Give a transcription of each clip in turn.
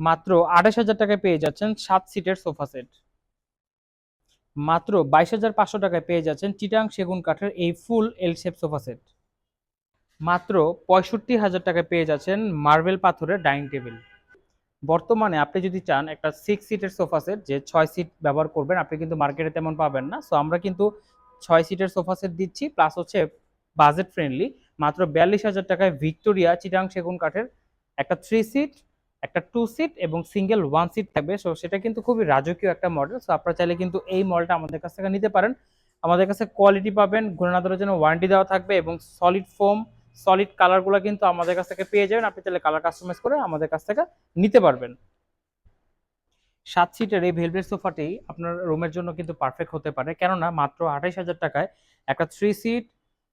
মাত্র আঠাশ হাজার টাকায় পেয়ে যাচ্ছেন সাত সিটের সোফা সেট। মাত্র বাইশ হাজার পাঁচশো টাকায় পেয়ে যাচ্ছেন চিটাং সেগুন কাঠের এই full L shape sofa set. মাত্র পঁয়ষট্টি হাজার টাকায় পেয়ে যাচ্ছেন মার্বেল পাথরের ডাইনিং টেবিল। বর্তমানে আপনি যদি চান একটা সিক্স সিটের সোফা সেট, যে ছয় সিট ব্যবহার করবেন, আপনি কিন্তু মার্কেটে তেমন পাবেন না। সো আমরা কিন্তু ছয় সিটের সোফা সেট দিচ্ছি প্লাস হচ্ছে বাজেট ফ্রেন্ডলি মাত্র বিয়াল্লিশ হাজার টাকায় ভিক্টোরিয়া চিটাং সেগুন কাঠের একটা থ্রি সিট একটা টু সিট এবং সিঙ্গেল ওয়ান সিট থাকবে। সো সেটা কিন্তু খুবই রাজকীয় একটা মডেল সো আপনারা চাইলে কিন্তু এই মডেলটা আমাদের কাছ থেকে নিতে পারেন। আমাদের কাছে কোয়ালিটি পাবেন ঘূর্ণাধরের জন্য ওয়ারেন্টি দেওয়া থাকবে এবং সলিড ফোম সলিড কালারগুলো কিন্তু আমাদের কাছ থেকে পেয়ে যাবেন। আপনি চাইলে কালার কাস্টমাইজ করে আমাদের কাছ থেকে নিতে পারবেন। সাত সিটের এই ভেলভেট সোফাটি আপনার রুমের জন্য কিন্তু পারফেক্ট হতে পারে। কেননা, মাত্র আঠাইশ হাজার টাকায় একটা থ্রি সিট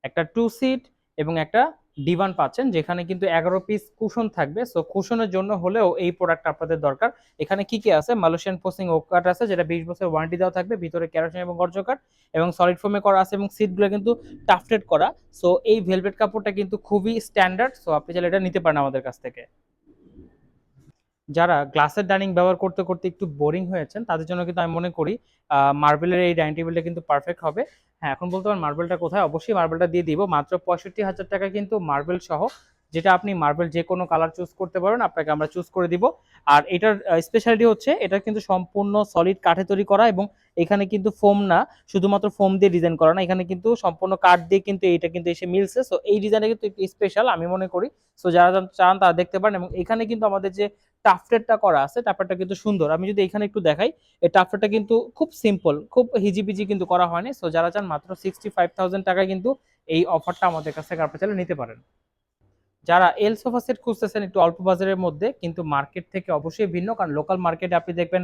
একটা টু সিট এবং একটা ডিভান পাচ্ছেন, যেখানে কিন্তু এগারো পিস কুশন থাকবে। সো কুশনের জন্য হলেও এই প্রোডাক্ট আপনাদের দরকার। এখানে কি কি আছে? মালয়েশিয়ান পোসিং ও কাঠ আছে, যেটা বিশ বছর ওয়ারেন্টি দেওয়া থাকবে, ভিতরে ক্যারোসিন এবং গর্জ কাঠ এবং সলিড ফোমে করা আছে এবং সিটগুলো কিন্তু টাফটেড করা। সো এই ভেলভেট কাপড়টা কিন্তু খুবই স্ট্যান্ডার্ড সো আপনি চাইলে এটা নিতে পারেন আমাদের কাছ থেকে। যারা গ্লাসের ডাইনিং ব্যবহার করতে করতে একটু বোরিং হয়েছেন, তাদের জন্য কিন্তু আমি মনে করি মার্বেলের এই ডাইনিং টেবিলটা কিন্তু পারফেক্ট হবে। হ্যাঁ এখন বলতে পারেন মার্বেলটা কোথায়? অবশ্যই মার্বেলটা দিয়ে দিব। মাত্র পঁয়ষট্টি হাজার টাকা কিন্তু মার্বেল সহ যেটা আপনি মার্বেল যে কোনো কালার চুজ করতে পারেন, আপনাকে আমরা চুজ করে দিব। আর এটার স্পেশালিটি হচ্ছে, এটা কিন্তু সম্পূর্ণ সলিড কাঠে তৈরি করা এবং এখানে কিন্তু ফোম না, শুধুমাত্র ফোম দিয়ে ডিজাইন করা না, এখানে কিন্তু সম্পূর্ণ কাঠ দিয়ে কিন্তু এটা কিন্তু এসে মিলছে। সো এই ডিজাইনটা কিন্তু একটু স্পেশাল আমি মনে করি। সো যারা চান তারা দেখতে পারেন এবং এখানে কিন্তু আমাদের যে টাফটেরটা করা আছে টাফটেরটা কিন্তু সুন্দর। আমি যদি এখানে একটু দেখাই, এই টাফটেরটা কিন্তু খুব সিম্পল খুব হিজিবিজি কিন্তু করা হয়নি। সো যারা চান মাত্র সিক্সটি ফাইভ টাকায় কিন্তু এই অফারটা আমাদের কাছ থেকে আপনি চাইলে নিতে পারেন। যারা এল সোফা সেট খুঁজতেছেন একটু অল্প বাজারের মধ্যে, কিন্তু মার্কেট থেকে অবশ্যই ভিন্ন, কারণ লোকাল মার্কেটে আপনি দেখবেন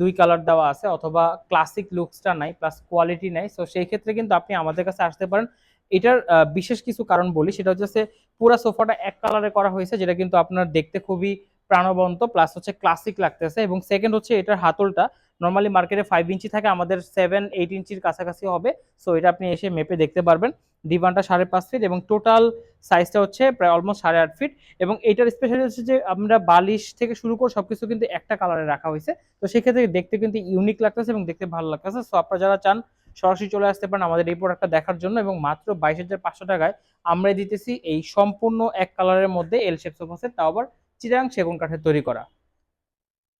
দুই কালার দেওয়া আছে, অথবা ক্লাসিক লুকসটা নাই প্লাস কোয়ালিটি নাই। সো সেই ক্ষেত্রে কিন্তু আপনি আমাদের কাছে আসতে পারেন। এটার বিশেষ কিছু কারণ বলি, সেটা হচ্ছে পুরা সোফাটা এক কালারে করা হয়েছে, যেটা কিন্তু আপনার দেখতে খুবই প্রাণবন্ত প্লাস হচ্ছে ক্লাসিক লাগতেছে এবং সেকেন্ড হচ্ছে এটার হাতলটা নর্মালি মার্কেটে ফাইভ ইঞ্চি থাকে, আমাদের সেভেন এইট ইঞ্চির কাছাকাছি হবে সো এটা আপনি এসে মেপে দেখতে পারবেন। ডিভানটা সাড়ে পাঁচ ফিট এবং টোটাল সাইজটা হচ্ছে প্রায় অলমোস্ট সাড়ে আট ফিট এবং এটার স্পেশালি হচ্ছে যে আমরা বালিশ থেকে শুরু করে সবকিছু কিন্তু একটা কালারে রাখা হয়েছে, তো সেক্ষেত্রে দেখতে কিন্তু ইউনিক লাগতেছে এবং দেখতে ভালো লাগতেছে। সো আপনারা যারা চান, সরাসরি চলে আসতে পারেন আমাদের এই প্রোডাক্টটা দেখার জন্য এবং মাত্র বাইশ হাজার পাঁচশো টাকায় আমরা দিতেছি এই সম্পূর্ণ এক কালারের মধ্যে এল শেপ সোফা সেট তাও আবার চিরাং সেগুন কাঠের তৈরি করা।